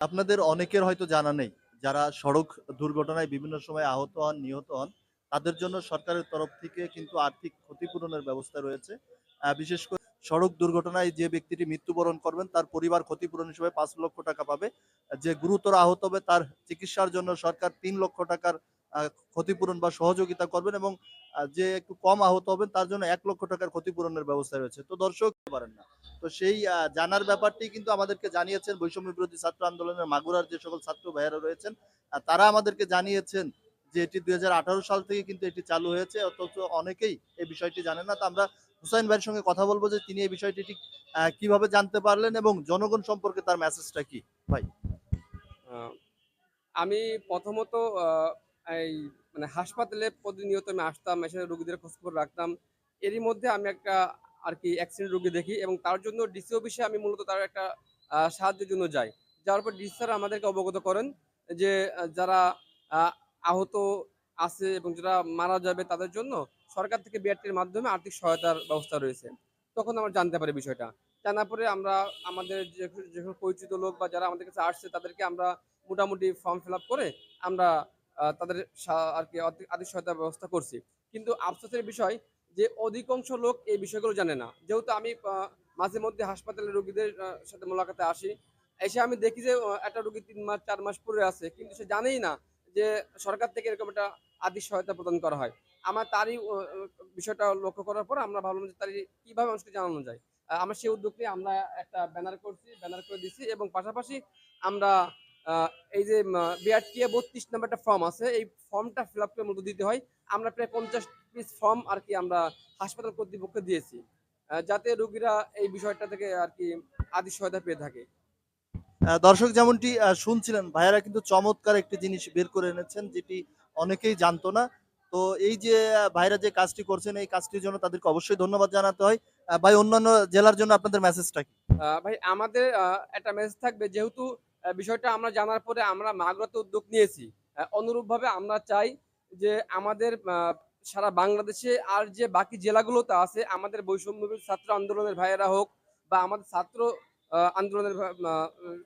আপনাদের অনেকের হয়তো জানা নেই, যারা সড়ক দুর্ঘটনায় বিভিন্ন সময় আহত হন, নিহত হন, তাদের জন্য সরকারের তরফ থেকে কিন্তু আর্থিক ক্ষতিপূরণের ব্যবস্থা রয়েছে। বিশেষ করে সড়ক দুর্ঘটনায় যে ব্যক্তিটি মৃত্যুবরণ করবেন, তার পরিবার ক্ষতিপূরণ হিসেবে পাঁচ লক্ষ টাকা পাবে। যে গুরুতর আহত হবে, তার চিকিৎসার জন্য সরকার তিন লক্ষ টাকার ক্ষতিপূরণ বা সহযোগিতা করবেন এবং যে একটু কম আহত হবেন তার জন্য এক লক্ষ টাকার ক্ষতিপূরণের ব্যবস্থা রয়েছে। তো দর্শক পারেন না। তো সেই জানার ব্যাপারটি কিন্তু আমাদেরকে জানিয়েছেন বৈষম্য বিরোধী ছাত্র আন্দোলনের মাগুরার যে সকল ছাত্র ভাইয়েরা রয়েছেন তারা আমাদেরকে জানিয়েছেন যে এটি দুই হাজার আঠারো সাল থেকে কিন্তু এটি চালু হয়েছে। অথচ অনেকেই এই বিষয়টি জানেন না। তো আমরা হুসাইন ভাইয়ের সঙ্গে কথা বলব যে তিনি এই বিষয়টি ঠিক কীভাবে জানতে পারলেন এবং জনগণ সম্পর্কে তার মেসেজটা কি? আহ, আমি প্রথমত এই মানে হাসপাতালে প্রতিনিয়ত আমি আসতাম, এসে রোগীদের খোঁজখবর রাখতাম। এরই মধ্যে আমি একটা আর কি অ্যাক্সিডেন্ট রোগী দেখি এবং তার জন্য ডিসি অফিসে আমি মূলত তার একটা সাহায্যের জন্য যাই। যাওয়ার পর ডিসি স্যার আমাদেরকে অবগত করেন যে যারা আহত আছে এবং যারা মারা যাবে তাদের জন্য সরকার থেকে বিআরটির মাধ্যমে আর্থিক সহায়তার ব্যবস্থা রয়েছে। তখন আমরা জানতে পারি বিষয়টা। জানার পরে আমরা আমাদের যে যে সকল পরিচিত লোক বা যারা আমাদের কাছে আসছে তাদেরকে আমরা মোটামুটি ফর্ম ফিল করে আমরা তাদের আর কি আর্থিক সহায়তার ব্যবস্থা করছি। কিন্তু আফসোসের বিষয় যে অধিকাংশ লোক এই বিষয়গুলো জানে না। যেহেতু আমি মাঝে মধ্যে হাসপাতালে রোগীদের সাথে মোলাকাতে আসি, এসে আমি দেখি যে একটা রোগী তিন মাস, চার মাস পরে আছে, কিন্তু সে জানেই না যে সরকার থেকে এরকম একটা আর্থিক সহায়তা প্রদান করা হয়। আমার তারই বিষয়টা লক্ষ্য করার পর আমরা ভাবলাম যে তারই কীভাবে মানুষকে জানানো যায়। আমরা সেই উদ্যোগ নিয়ে আমরা একটা ব্যানার করছি, ব্যানার করে দিছি এবং পাশাপাশি আমরা এই যে বিআরটিএ বত্রিশ নাম্বার একটা ফর্ম আছে এই ফর্মটা ফিল আপ করে দিতে হয়। আমরা প্রায় পঞ্চাশ পিস ফর্ম আর কি আমরা হাসপাতাল কর্তৃপক্ষকে দিয়েছি যাতে রোগীরা এই বিষয়টা থেকে আর কি আদি সহায়তা পেয়ে থাকে। দর্শক যেমনটি শুনছিলেন ভাইয়ারা কিন্তু চমৎকার একটি জিনিস বের করে এনেছেন যেটি অনেকেই জানতো না। তো এই যে ভাইরা যে কাজটি করছেন এই কাজটির জন্য তাদেরকে অবশ্যই ধন্যবাদ জানাতে হয়। ভাই অন্যান্য জেলার জন্য আপনাদের মেসেজটা কি? ভাই আমাদের একটা মেসেজ থাকবে যেহেতু বিষয়টা আমরা জানার পরে আমরা মাগুরাতে উদ্যোগ নিয়েছি। অনুরূপভাবে আমরা চাই যে আমাদের সারা বাংলাদেশে আর যে বাকি জেলাগুলোতে আছে, আমাদের বৈষম্য ছাত্র আন্দোলনের ভাইয়েরা হোক বা আমাদের ছাত্র আন্দোলনের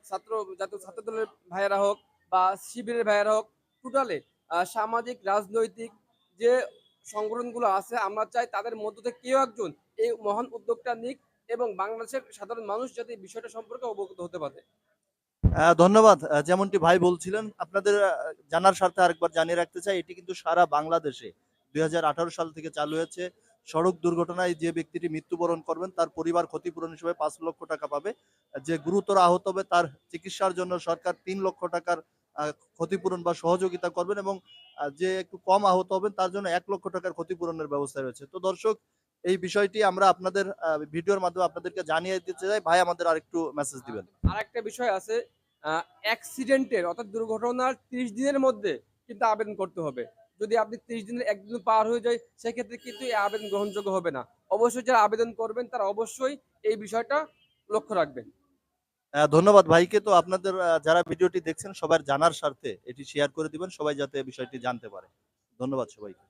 ছাত্র, জাতীয় ছাত্র দলের ভাইয়েরা হোক বা শিবিরের ভাইয়েরা হোক, টোটালে সামাজিক, রাজনৈতিক যে সংগঠনগুলো আছে, আমরা চাই তাদের মধ্য থেকে কেউ একজন এই মহান উদ্যোগটা নিক এবং বাংলাদেশের সাধারণ মানুষ যাতে বিষয়টা সম্পর্কে অবগত হতে পারে। ধন্যবাদ। যেমনটি ভাই বলছিলেন, আপনাদের জানার স্বার্থে আরেকবার জানিয়ে রাখতে চাই, এটি কিন্তু সারা বাংলাদেশে দুই হাজার আঠারো সাল থেকে চালু হয়েছে। সড়ক দুর্ঘটনায় যে ব্যক্তিটি মৃত্যুবরণ করবেন, তার পরিবার ক্ষতিপূরণ হিসেবে পাঁচ লক্ষ টাকা পাবে। যে গুরুতর আহত হবে, তার চিকিৎসার জন্য সরকার তিন লক্ষ টাকার ক্ষতিপূরণ বা সহযোগিতা করবেন এবং যে একটু কম আহত হবেন, তার জন্য এক লক্ষ টাকার ক্ষতিপূরণের ব্যবস্থা রয়েছে। তো দর্শক, এই বিষয়টি আমরা আপনাদের ভিডিওর মাধ্যমে আপনাদেরকে জানিয়ে দিতে চাই। ভাই, আমাদের আরেকটু মেসেজ দিবেন। আর একটা বিষয় আছে অ্যাক্সিডেন্টের অর্থাৎ দুর্ঘটনার ত্রিশ দিনের মধ্যে কিন্তু আবেদন করতে হবে। যদি আপনি ত্রিশ দিনের একদিন পার হয়ে যায়, সেক্ষেত্রে কিন্তু এই আবেদন গ্রহণযোগ্য হবে না। অবশ্যই যারা আবেদন করবেন, তারা অবশ্যই এই বিষয়টা লক্ষ্য রাখবেন। ধন্যবাদ ভাইকে। তো আপনাদের যারা ভিডিওটি দেখছেন, সবার জানার স্বার্থে এটি শেয়ার করে দিবেন। সবাই যাতে বিষয়টি জানতে পারে। ধন্যবাদ সবাইকে।